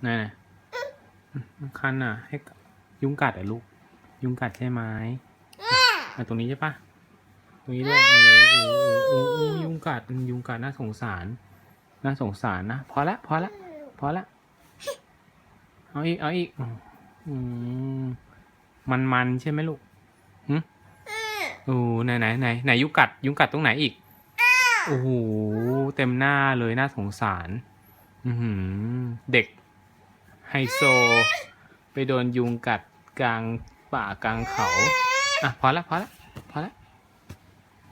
ไหนไหนคันอะ ให้ยุงกัดเหรอะลูก ยุงกัดใช่ไหมอะตรงนี้ใช่ปะตรงนี้ด้วยเออเอยุงกัดยุงกัดน่าสงสาร น่าสงสารนะพอละพอละพอละเอาอีกเอาอีกอืมมันมันๆใช่ไหมลูกหึโอ้ไหนไหนไหนไหนยุงกัด ยุงกัดตรงไหนอีกโอ้โหเต็มหน้าเลยน่าสงสาร อืเด็ก ไฮโซ ไปโดนยุงกัดกลางป่ากลางเขา อะพอละพอละพอละ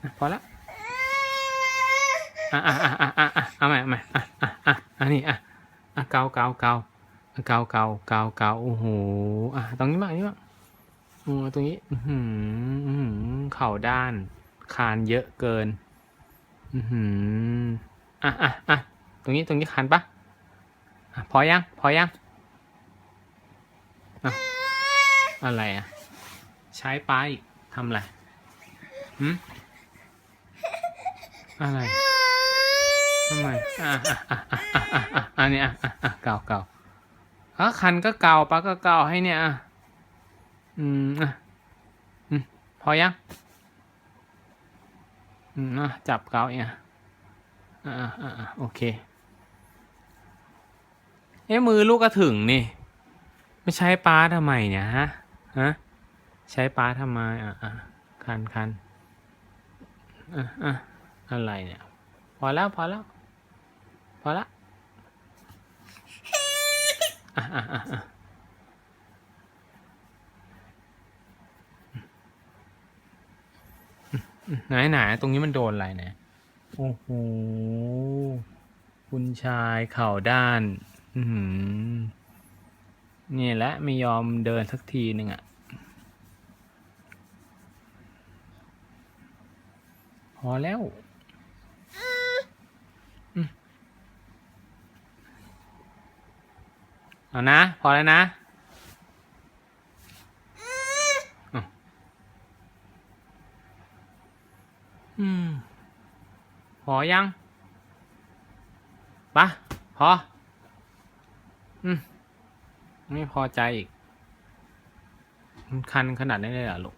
อะพอละอะอะอะอะอะอะเอาใหม่เอาใหม่อะอะอะอันนี้อะอะเกาเกาเกาอะเกาเกาเกาเกาโอ้โหอะตรงนี้บ้างนี่บ้างอือตรงนี้อือหืออือหือเข่าด้านคานเยอะเกิน อือหืออะอะอะตรงนี้ตรงนี้คานปะอะพอยัง พอยัง อะอะไรอะ ใช้ปลาอีกทำอะไรหืมอะไรทำไมอะอะอะอะอะอะอะอันนี้อะอะอะเกาเกาอะคันก็เก่าปลาก็เก่าให้เนี่ยอะอืมอะอืมพอยังอืมอะจับเกาอีกอะอะอะอะอะโอเคเอ๊ะมือลูกก็ถึงนี่ ไม่ใช้ปลาทำไมเนี่ยฮะฮะใช้ปลาทำไมอะอะคันคันอะอะอะไรเนี่ย พอแล้วพอแล้วพอละอะอะอะอะไหนไหนตรงนี้มันโดนอะไรเนี่ยโอ้โหคุณชายเข่าด้าน อือหือ นี่แหละไม่ยอมเดินสักทีหนึ่งอะ่ะพอแล้วเอานะ พอแล้วนะอะอืมพอยังปะพอ อืม ไม่พอใจอีกมันคันขนาดนี้เลยเหรอลูก